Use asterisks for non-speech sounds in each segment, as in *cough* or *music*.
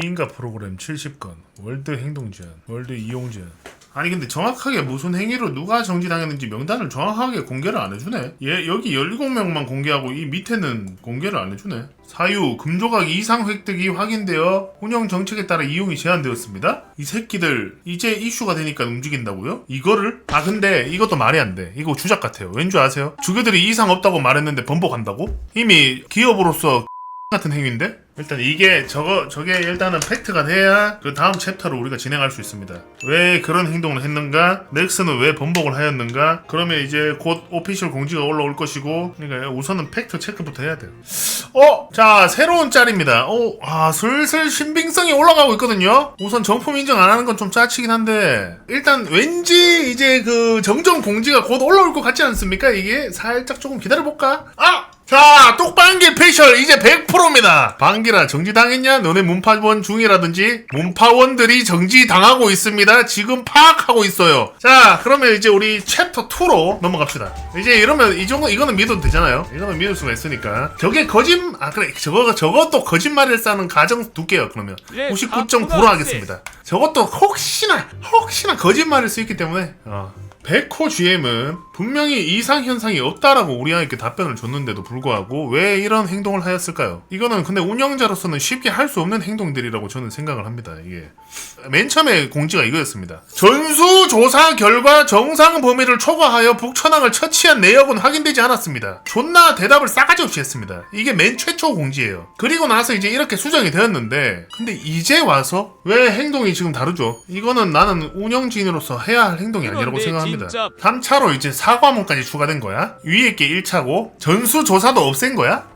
비인가 프로그램 70건 월드 행동 제한 월드 이용 제한 아니 근데 정확하게 무슨 행위로 누가 정지당했는지 명단을 정확하게 공개를 안 해주네 얘 여기 17명만 공개하고 이 밑에는 공개를 안 해주네 사유 금조각 이상 획득이 확인되어 운영 정책에 따라 이용이 제한되었습니다 이 새끼들 이제 이슈가 되니까 움직인다고요? 이거를? 아 근데 이것도 말이 안 돼 이거 주작 같아요 왠 줄 아세요? 주교들이 이상 없다고 말했는데 번복한다고? 이미 기업으로서 같은 행위인데? 일단 이게 저거 저게 일단은 팩트가 돼야 그 다음 챕터로 우리가 진행할 수 있습니다. 왜 그런 행동을 했는가? 넥슨은 왜 번복을 하였는가? 그러면 이제 곧 오피셜 공지가 올라올 것이고 그러니까 우선은 팩트 체크부터 해야 돼요. 어, 자 새로운 짤입니다. 어, 아 슬슬 신빙성이 올라가고 있거든요. 우선 정품 인정 안 하는 건 좀 짜치긴 한데 일단 왠지 이제 그 정정 공지가 곧 올라올 것 같지 않습니까? 이게 살짝 조금 기다려 볼까? 아! 자, 똑방기 패셜 이제 100%입니다. 방기라 정지당했냐? 너네 문파원 중이라든지 문파원들이 정지당하고 있습니다. 지금 파악하고 있어요. 자, 그러면 이제 우리 챕터 2로 넘어갑시다. 이제 이러면 이 정도 이거는 믿어도 되잖아요. 이거는 믿을 수가 있으니까. 저게 거짓 아 그래 저거 저것도 거짓말을 싸는 가정 둘게요. 그러면 네, 99.9로 다 하겠습니다. 저것도 혹시나 혹시나 거짓말일 수 있기 때문에 어. 백호 GM은 분명히 이상 현상이 없다라고 우리에게 답변을 줬는데도 불구하고 왜 이런 행동을 하였을까요? 이거는 근데 운영자로서는 쉽게 할 수 없는 행동들이라고 저는 생각을 합니다. 이게 맨 처음에 공지가 이거였습니다. 전수 조사 결과 정상 범위를 초과하여 북천항을 처치한 내역은 확인되지 않았습니다. 존나 대답을 싸가지 없이 했습니다. 이게 맨 최초 공지예요. 그리고 나서 이제 이렇게 수정이 되었는데 근데 이제 와서 왜 행동이 지금 다르죠? 이거는 나는 운영진으로서 해야 할 행동이 아니라고 생각합니다. 진짜 3차로 이제 사과문까지 추가된 거야? 위에 게 1차고 전수조사도 없앤 거야?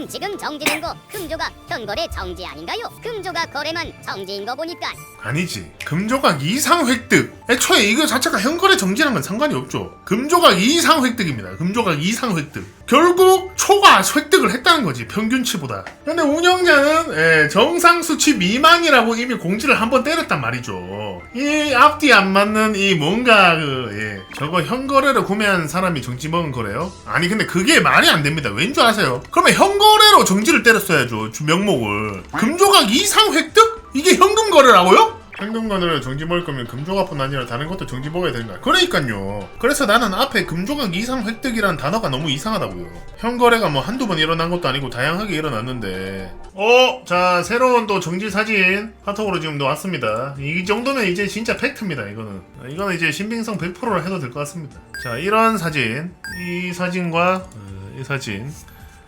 아... 형님 지금 정지된 거 금조각 현거래 정지 아닌가요? 금조각 거래만 정지인 거 보니까 아니지. 금조각 이상 획득. 애초에 이거 자체가 현거래 정지랑 건 상관이 없죠. 금조각 이상 획득입니다. 금조각 이상 획득. 결국 초과 획득을 했다는 거지. 평균치보다. 근데 운영자는 예, 정상 수치 미만이라고 이미 공지를 한번 때렸단 말이죠. 이 앞뒤 안 맞는 이 뭔가 그 예, 저거 현거래로 구매한 사람이 정지 먹은 거래요? 아니 근데 그게 말이 안 됩니다. 왠 줄 아세요? 그러면 현거래로 정지를 때렸어야죠. 주 명목을. 금조각 이상 획득? 이게 현금 거래라고요? 거래를 정지 먹을 거면 금조각뿐 아니라 다른 것도 정지 먹어야 거야. 그러니까요. 그래서 나는 앞에 금조각 이상 획득이라는 단어가 너무 이상하다고요. 현거래가 뭐 한두 번 일어난 것도 아니고 다양하게 일어났는데. 어, 자 새로운 또 정지 사진 카톡으로 지금 왔습니다. 이 정도면 이제 진짜 팩트입니다. 이거는 이거는 이제 신빙성 100%를 해도 될 것 같습니다. 자 이런 사진, 이 사진과 어, 이 사진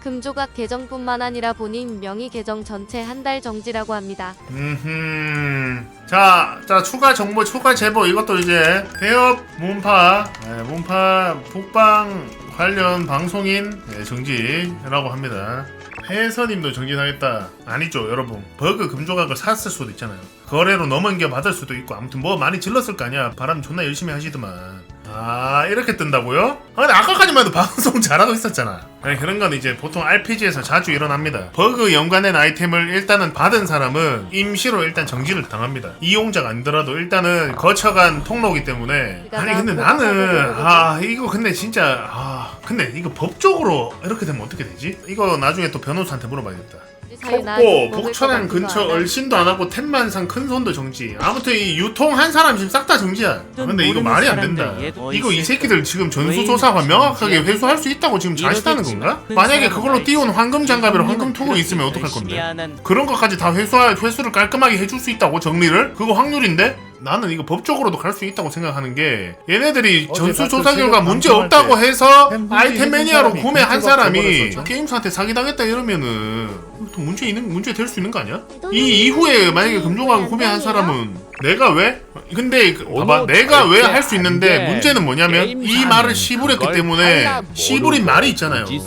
금조각 계정뿐만 아니라 본인 명의 계정 전체 한 달 정지라고 합니다. 음, 자, 자 추가 정보, 추가 제보 이것도 이제 대업 문파, 예, 문파 북방 관련 방송인 예, 정지라고 합니다. 해서님도 정지당했다. 아니죠, 여러분. 버그 금조각을 샀을 수도 있잖아요. 거래로 넘은겨 받을 수도 있고 아무튼 뭐 많이 질렀을 거 아니야. 바람 존나 열심히 하시더만. 아 이렇게 뜬다고요? 아 근데 아까까지만 해도 *laughs* 방송 잘하고 있었잖아. 아니 그런 건 이제 보통 RPG에서 자주 일어납니다. 버그 연관된 아이템을 일단은 받은 사람은 임시로 일단 정지를 당합니다. 이용자가 아니더라도 일단은 거쳐간 통로기 때문에. 아니 근데 나는 아 이거 근데 진짜 아 근데 이거 법적으로 이렇게 되면 어떻게 되지? 이거 나중에 또 변호사한테 물어봐야겠다 속보 복천항 근처 얼씬도 안 하고 템만상 큰 손도 정지. 아무튼 이 유통 한 사람 지금 싹 다 정지야. 아, 근데 이거 말이 안 된다. 이거 이 새끼들 지금 전수조사가 명확하게 회수할 수 있다고 지금 자시다는 건가? 만약에 그걸로 띄운 황금 장갑이랑 황금 통으로 있으면 어떡할 건데 그런 것까지 다 회수할 회수를 깔끔하게 해줄 수 있다고 정리를? 그거 확률인데 나는 이거 법적으로도 갈 수 있다고 생각하는 게 얘네들이 어제 전수 봤던 조사 결과 문제 없다고 때 해서 아이템 매니아로 사람이 구매한 문제가 사람이 돼버렸었죠. 게임사한테 사기당했다 이러면은 또 문제 있는 문제 될 수 있는 거 아니야? 이 이후에 만약에 금조각 구매한 사람은 내가 왜? 근데 그- 봐봐 어머, 내가 왜 할 수 있는데. 문제는 뭐냐면 이 말을 시부렸기 때문에 시부린 말이 있잖아요 이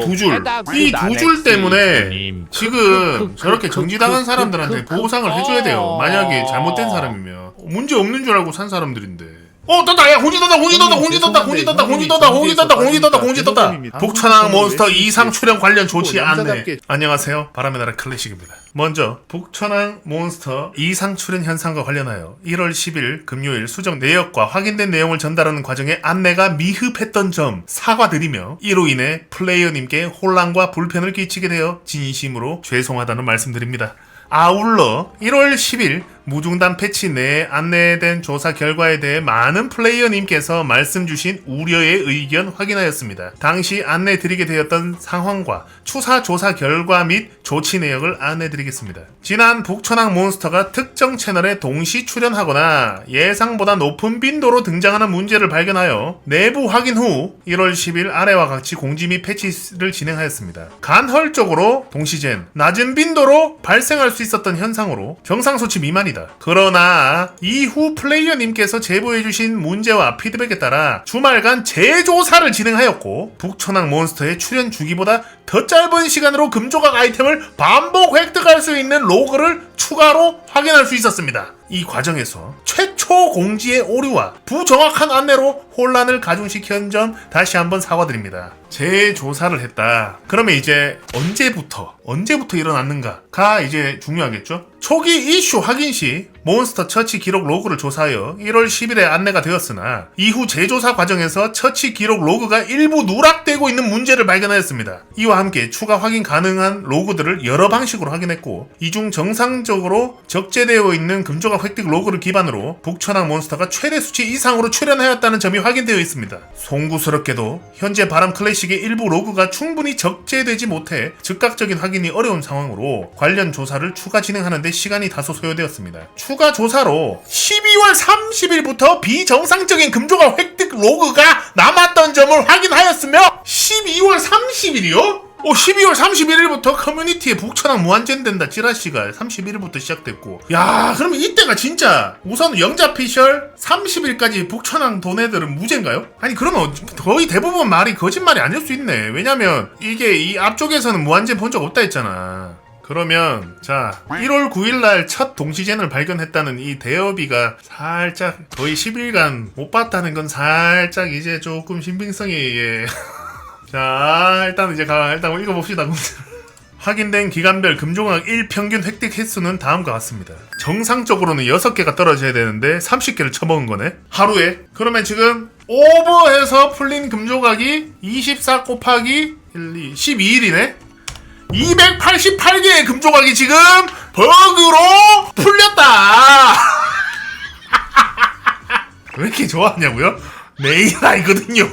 두 줄 이 두 줄 때문에. 지금 크크크크, 저렇게 정지당한 사람들한테 보상을 해줘야 돼요 만약에 잘못된 사람이면 문제 없는 줄 알고 산 사람들인데. 어 떴다. 야 공지 떴다 공지 떴다 공지 떴다 공지 떴다 공지 떴다 공지 떴다 공지 떴다 공지 떴다. 북천항 몬스터 이상 출연 관련 조치 안내 안녕하세요. 바람의 나라 클래식입니다. 먼저 북천항 몬스터 이상 출연 현상과 관련하여 1월 10일 금요일 수정 내역과 확인된 내용을 전달하는 과정에 안내가 미흡했던 점 사과드리며 이로 인해 플레이어님께 혼란과 불편을 끼치게 되어 진심으로 죄송하다는 말씀드립니다. 아울러 1월 10일 무중단 패치 내에 안내된 조사 결과에 대해 많은 플레이어님께서 말씀 주신 우려의 의견 확인하였습니다. 당시 안내 드리게 되었던 상황과 추사 조사 결과 및 조치 내역을 안내 드리겠습니다. 지난 북천왕 몬스터가 특정 채널에 동시 출연하거나 예상보다 높은 빈도로 등장하는 문제를 발견하여 내부 확인 후 1월 10일 아래와 같이 공지 및 패치를 진행하였습니다. 간헐적으로 동시젠 낮은 빈도로 발생할 수 있었던 현상으로 정상 수치 미만이다. 그러나 이후 플레이어님께서 제보해주신 문제와 피드백에 따라 주말간 재조사를 진행하였고 북천왕 몬스터의 출연 주기보다 더 짧은 시간으로 금조각 아이템을 반복 획득할 수 있는 로그를 추가로 확인할 수 있었습니다. 이 과정에서 최초 공지의 오류와 부정확한 안내로 혼란을 가중시킨 점 다시 한번 사과드립니다. 재조사를 했다. 그러면 이제 언제부터 언제부터 일어났는가가 이제 중요하겠죠. 초기 이슈 확인 시 몬스터 처치 기록 로그를 조사하여 1월 10일에 안내가 되었으나 이후 재조사 과정에서 처치 기록 로그가 일부 누락되고 있는 문제를 발견하였습니다. 이와 함께 추가 확인 가능한 로그들을 여러 방식으로 확인했고 이 중 정상적으로 적재되어 있는 금조각 획득 로그를 기반으로 북천왕 몬스터가 최대 수치 이상으로 출연하였다는 점이 확인되어 있습니다. 송구스럽게도 현재 바람 클래식의 일부 로그가 충분히 적재되지 못해 즉각적인 확인이 어려운 상황으로 관련 조사를 추가 진행하는데 시간이 다소 소요되었습니다. 조사로 12월 30일부터 비정상적인 금조각 획득 로그가 남았던 점을 확인하였으며 12월 30일이요? 오, 12월 31일부터 커뮤니티에 북천왕 무한젠된다 찌라시가 31일부터 시작됐고 야 그러면 이때가 진짜 우선 영자 피셜 30일까지 북천왕 돈 애들은 무죄인가요? 아니 그러면 거의 대부분 말이 거짓말이 아닐 수 있네 왜냐면 이게 이 앞쪽에서는 무한젠 본 적 없다 했잖아 그러면 자 1월 9일날 첫 동시젠을 발견했다는 이 대여비가 살짝 거의 10일간 못 봤다는 건 살짝 이제 조금 신빙성이 예. *laughs* 자 일단 이제 가 일단 읽어봅시다 확인된 기간별 금종학 1 평균 획득 횟수는 다음과 같습니다. 정상적으로는 6개가 떨어져야 되는데 30개를 쳐먹은 거네? 하루에? 그러면 지금 오버해서 풀린 금조각이 24 곱하기 1, 2, 12일이네 288개의 금조각이 지금 버그로 풀렸다 *laughs* 왜 이렇게 좋아하냐고요? 내일 알거든요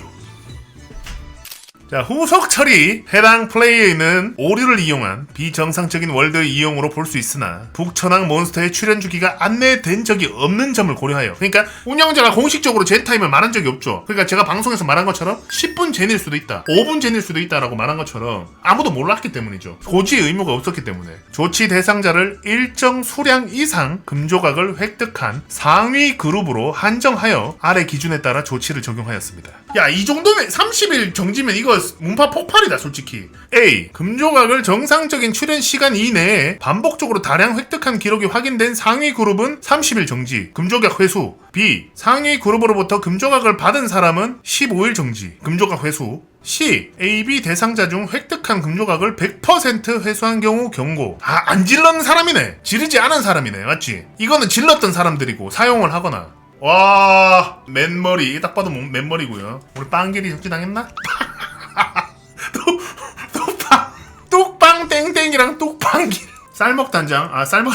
자, 후속 처리. 해당 플레이에는 오류를 이용한 비정상적인 월드 이용으로 볼 수 있으나 북천왕 몬스터의 출연 주기가 안내된 적이 없는 점을 고려하여 그러니까 운영자가 공식적으로 젠 타임을 말한 적이 없죠. 그러니까 제가 방송에서 말한 것처럼 10분 젠일 수도 있다. 5분 젠일 수도 있다라고 말한 것처럼 아무도 몰랐기 때문이죠. 고지의 의무가 없었기 때문에 조치 대상자를 일정 수량 이상 금조각을 획득한 상위 그룹으로 한정하여 아래 기준에 따라 조치를 적용하였습니다. 야, 이 정도면 30일 정지면 이거 문파 폭발이다, 솔직히. A. 금조각을 정상적인 출연 시간 이내에 반복적으로 다량 획득한 기록이 확인된 상위 그룹은 30일 정지, 금조각 회수. B. 상위 그룹으로부터 금조각을 받은 사람은 15일 정지, 금조각 회수. C. AB 대상자 중 획득한 금조각을 100% 회수한 경우 경고. 아, 안 질렀는 사람이네. 지르지 않은 사람이네. 맞지? 이거는 질렀던 사람들이고 사용을 하거나. 와, 맨머리. 딱 봐도 몸- 맨머리고요. 우리 빵길이 적지 당했나? *laughs* 땡땡이랑 뚝빵길. *laughs* 쌀먹 단장. 아, 쌀먹.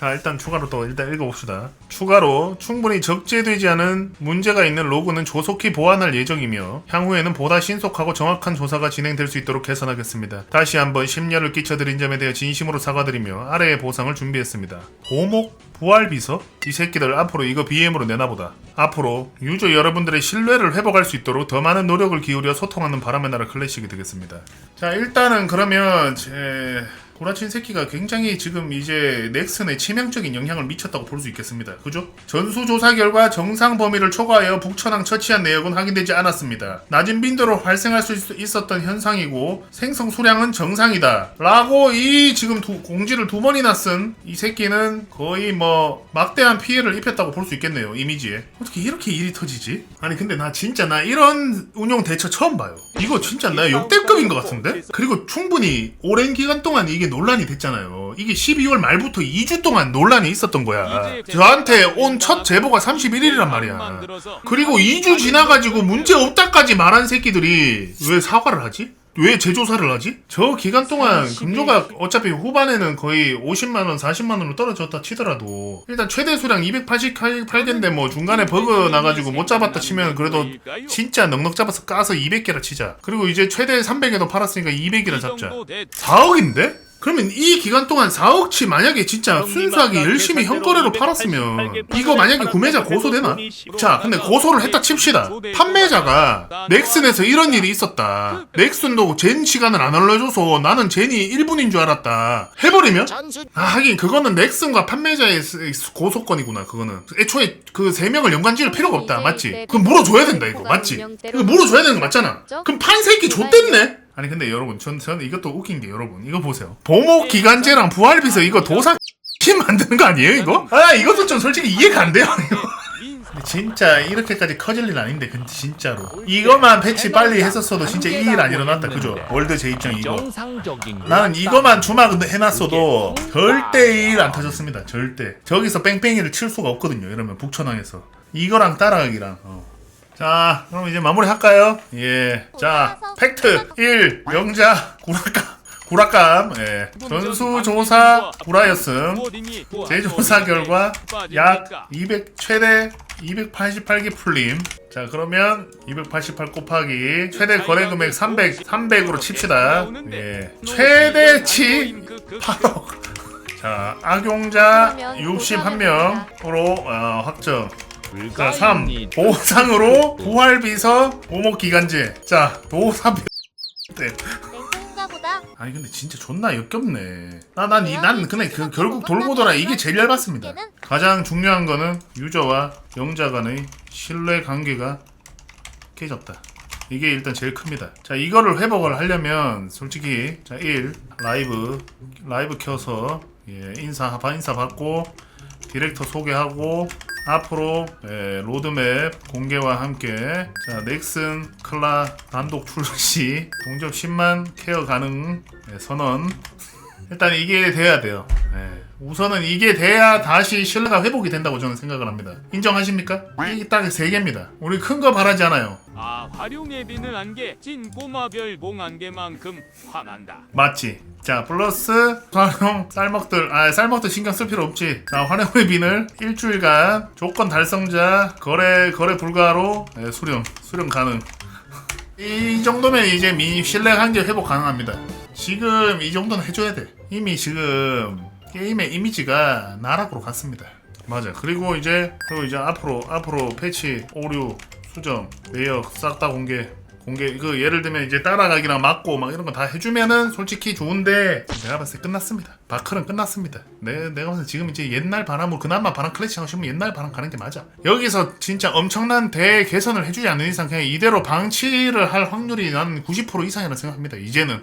자 일단 추가로 또 일단 읽어봅시다. 추가로 충분히 적재되지 않은 문제가 있는 로그는 조속히 보완할 예정이며 향후에는 보다 신속하고 정확한 조사가 진행될 수 있도록 개선하겠습니다. 다시 한번 심려를 끼쳐드린 점에 대해 진심으로 사과드리며 아래의 보상을 준비했습니다. 고목 부활 비서? 이 새끼들 앞으로 이거 BM으로 내놔보다. 앞으로 유저 여러분들의 신뢰를 회복할 수 있도록 더 많은 노력을 기울여 소통하는 바람의 나라 클래식이 되겠습니다. 자 일단은 그러면 제... 고라친 새끼가 굉장히 지금 이제 넥슨에 치명적인 영향을 미쳤다고 볼 수 있겠습니다. 그죠? 전수조사 결과 정상 범위를 초과하여 북천왕 처치한 내역은 확인되지 않았습니다. 낮은 빈도로 발생할 수 있- 있었던 현상이고 생성 수량은 정상이다. 라고 이 지금 두- 공지를 두 번이나 쓴 이 새끼는 거의 뭐 막대한 피해를 입혔다고 볼 수 있겠네요. 이미지에. 어떻게 이렇게 일이 터지지? 아니 근데 나 진짜 나 이런 운영 대처 처음 봐요. 이거 진짜 나 역대급인 것 같은데? 그리고 충분히 오랜 기간 동안 이게 논란이 됐잖아요. 이게 12월 말부터 2주 동안 논란이 있었던 거야. 저한테 온 첫 제보가 31일이란 말이야. 그리고 2주 지나가지고 문제 없다까지 말한 새끼들이 왜 사과를 하지? 왜 재조사를 하지? 저 기간 동안 금조가 어차피 후반에는 거의 50만원, 40만원으로 떨어졌다 치더라도 일단 최대 수량 288개인데 뭐 중간에 버그 나가지고 못 잡았다 치면 그래도 진짜 넉넉 잡아서 까서 200개라 치자. 그리고 이제 최대 300에도 팔았으니까 200이라 잡자. 4억인데? 그러면 이 기간 동안 4억치 만약에 진짜 순수하게 열심히 현거래로 팔았으면 이거 만약에 구매자 고소되나? 자, 근데 고소를 했다 칩시다. 판매자가 넥슨에서 이런 일이 있었다. 넥슨도 젠 시간을 안 알려줘서 나는 젠이 1분인 줄 알았다. 해버리면? 아, 하긴 그거는 넥슨과 판매자의 스- 고소권이구나, 그거는. 애초에 그세 명을 연관 지을 필요가 없다, 맞지? 그럼 물어줘야 된다, 이거, 맞지? 이거 물어줘야 되는 거 맞잖아. 그럼 판새끼 좆됐네? 아니 근데 여러분 전, 전 이것도 웃긴 게 여러분 이거 보세요. 보목 기간제랑 부활비서 이거 도상 팀 만드는 거 아니에요 이거? 아 이것도 좀 솔직히 이해가 안 돼요. *laughs* 이거 근데 진짜 이렇게까지 커질 일 아닌데 근데 진짜로. 이거만 패치 빨리 했었어도 진짜 이 일 안 일어났다 그죠? 월드 제 입장 이거. 정상적인 나는 이거만 주막 해놨어도 절대 일 안 터졌습니다 절대. 저기서 뺑뺑이를 칠 수가 없거든요 이러면 북천왕에서. 이거랑 따라가기랑 어. 자 그럼 이제 마무리 할까요? 예 자 팩트 1 영자 구라감 구라감 예 전수조사 구라였음 재조사 결과 약 200 최대 288개 풀림. 자 그러면 288 곱하기 최대 거래 금액 300 300으로 칩시다. 예. 최대치 8억. 자 악용자 61명으로 어, 확정. 자 3. 보상으로 부활비서 오목 기간제. 자 도사 네. 아니 근데 진짜 존나 역겹네. 나난이난 그냥 그 결국 돌고 돌아 이게 제일 얇았습니다. 가장 중요한 거는 유저와 영자 간의 신뢰 관계가 깨졌다. 이게 일단 제일 큽니다. 자 이거를 회복을 하려면 솔직히 자 1 라이브 라이브 켜서 예, 인사 인사 받고 디렉터 소개하고 앞으로 예, 로드맵 공개와 함께 자 넥슨 클라 단독 출시 동접 10만 케어 가능 예, 선언 일단 이게 돼야 돼요. 예. 우선은 이게 돼야 다시 신뢰가 회복이 된다고 저는 생각을 합니다. 인정하십니까? 이게 딱세 개입니다. 우리 큰 거 바라지 않아요. 아 활용에 비는 안개 찐 꼬마별 봉 안개만큼 화난다 맞지? 자 플러스 활용 쌀먹들 아 쌀먹들 신경 쓸 필요 없지 자 활용의 비늘 일주일간 조건 달성자 거래 거래 불가로 예, 수령 수령 가능 *laughs* 이 정도면 이제 미 신뢰 관계 회복 가능합니다 지금 이 정도는 해줘야 돼 이미 지금 게임의 이미지가 나락으로 갔습니다 맞아 그리고 이제 그리고 이제 앞으로 앞으로 패치 오류 수정 내역 싹 다 공개 공개 그 예를 들면 이제 따라가기랑 맞고 막 이런 거 다 해주면은 솔직히 좋은데 내가 봤을 때 끝났습니다. 바클은 끝났습니다. 내, 내가 봤을 때 지금 이제 옛날 바람으로 그나마 바람 클래식 싶으면 옛날 바람 가는 게 맞아. 여기서 진짜 엄청난 대 개선을 해주지 않는 이상 그냥 이대로 방치를 할 확률이 난 90% 이상이라 생각합니다. 이제는